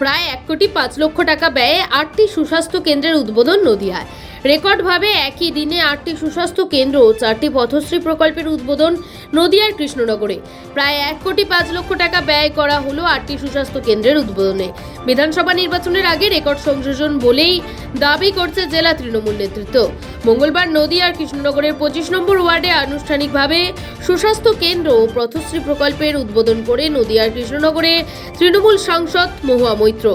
প্রায় এক কোটি পাঁচ লক্ষ টাকা ব্যয়ে আটটি সুস্বাস্থ্য কেন্দ্রের উদ্বোধন নদিয়ায়। রেকর্ডভাবে একই দিনে আটটি সুস্বাস্থ্য কেন্দ্র ও চারটি পথশ্রী প্রকল্পের উদ্বোধন নদিয়ার কৃষ্ণনগরে। প্রায় এক কোটি পাঁচ লক্ষ টাকা ব্যয় করা হলো আটটি সুস্বাস্থ্য কেন্দ্রের উদ্বোধনে। বিধানসভা নির্বাচনের আগে রেকর্ড সংযোজন বলেই দাবি করছে জেলা তৃণমূল নেতৃত্ব। মঙ্গলবার নদিয়ার কৃষ্ণনগরের পঁচিশ নম্বর ওয়ার্ডে আনুষ্ঠানিকভাবে সুস্বাস্থ্য কেন্দ্র ও পথশ্রী প্রকল্পের উদ্বোধন করে নদিয়ার কৃষ্ণনগরে তৃণমূল সাংসদ মহুয়া মৈত্র।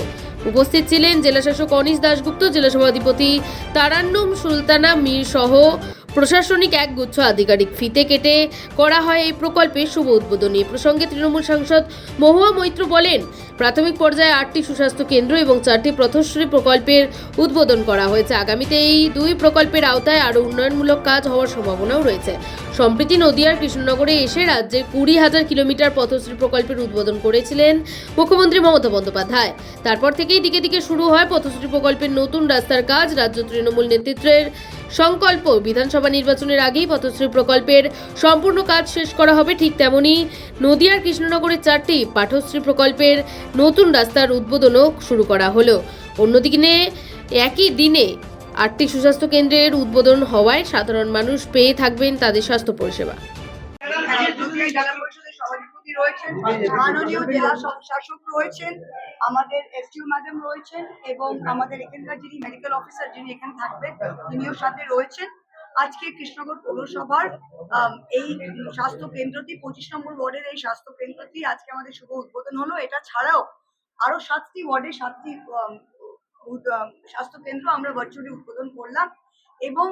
উপস্থিত ছিলেন জেলাশাসক অনিশ দাশগুপ্ত জেলা সভাধিপতি তারান্নুম সুলতানা মীর সহ প্রশাসনিক এক গুচ্ছ আধিকারিক ফিতে কেটে করা হয় এই প্রকল্পের শুভ উদ্বোধনী প্রসঙ্গে তৃণমূল সাংসদ মহুয়া মৈত্র বলেন, প্রাথমিক পর্যায়ে আটটি সুস্বাস্থ্য কেন্দ্র এবং চারটি পথশ্রী প্রকল্পের উদ্বোধন করা হয়েছে। আগামীতে এই দুই প্রকল্পের আওতায় আরও উন্নয়নমূলক কাজ হওয়ার সম্ভাবনাও রয়েছে। সম্প্রতি নদিয়ার কৃষ্ণনগরে এসে রাজ্যের কুড়ি হাজার কিলোমিটার পথশ্রী প্রকল্পের উদ্বোধন করেছিলেন মুখ্যমন্ত্রী মমতা বন্দ্যোপাধ্যায়। তারপর থেকেই দিকে দিকে শুরু হয় পথশ্রী প্রকল্পের নতুন রাস্তার কাজ। রাজ্য তৃণমূল নেতৃত্বের সংকল্প। বিধানসভা নির্বাচনের আগেই পথশ্রী প্রকল্পের সম্পূর্ণ কাজ শেষ করা হবে ঠিক তেমনি নদিয়ার কৃষ্ণনগরের চারটি পাঠশ্রী প্রকল্পের নতুন রাস্তার উদ্বোধনও শুরু করা হলো। অন্যদিকে একই দিনে আটটি সুস্বাস্থ্য কেন্দ্রের উদ্বোধন হওয়ায় সাধারণ মানুষ পেয়ে থাকবেন তাদের স্বাস্থ্য পরিষেবা। সভাধিপতি রয়েছেন মাননীয় জেলা শাসক রয়েছেন আমাদের এসটিও ম্যাডাম রয়েছেন এবং আমাদের এখানকার যিনি মেডিকেল অফিসার যিনি এখানে থাকবেন তিনিও সাথে রয়েছেন। আজকে কৃষ্ণনগর পৌরসভার এই স্বাস্থ্য কেন্দ্রটি পঁচিশ নম্বর ওয়ার্ডের এই স্বাস্থ্য কেন্দ্রটি আজকে আমাদের শুভ উদ্বোধন হলো। এটা ছাড়াও আরও সাতটি ওয়ার্ডে সাতটি স্বাস্থ্য কেন্দ্র আমরা ভার্চুয়ালি উদ্বোধন করলাম এবং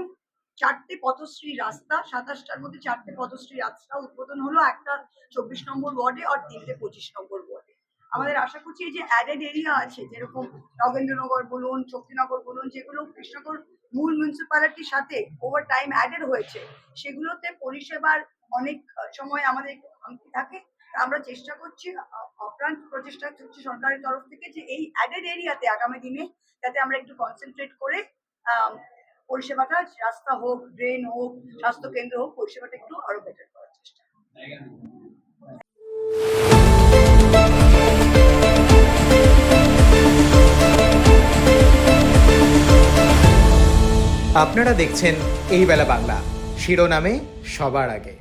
চারটে পথশ্রী রাস্তা, সাতাশটার মধ্যে চারটে পথশ্রী রাস্তা উদ্বোধন হলো একটা চব্বিশ নম্বর ওয়ার্ডে আর তিনটে পঁচিশ নম্বর ওয়ার্ডে। আমাদের আশা করছি এই যে অ্যাডেড এরিয়া আছে, যেরকম নগেন্দ্রনগর বলুন শক্তিনগর বলুন, যেগুলো কৃষ্ণনগর মূল মিউনিসিপ্যালিটির সাথে ওভার টাইম অ্যাডেড হয়েছে, সেগুলোতে পরিষেবার অনেক সময় আমাদের একটু থাকে। আমরা চেষ্টা করছি অপ্রান্ত প্রচেষ্টা হচ্ছে সরকারের তরফ থেকে যে এই অ্যাডেড এরিয়াতে আগামী দিনে যাতে আমরা একটু কনসেন্ট্রেট করে পরিষেবাটা, রাস্তা হোক, ড্রেন হোক স্বাস্থ্য কেন্দ্র হোক, পরিষেবাটা একটু আরও বেটার করার চেষ্টা আপনারা দেখছেন এই বেলা বাংলা। শিরোনামে সবার আগে।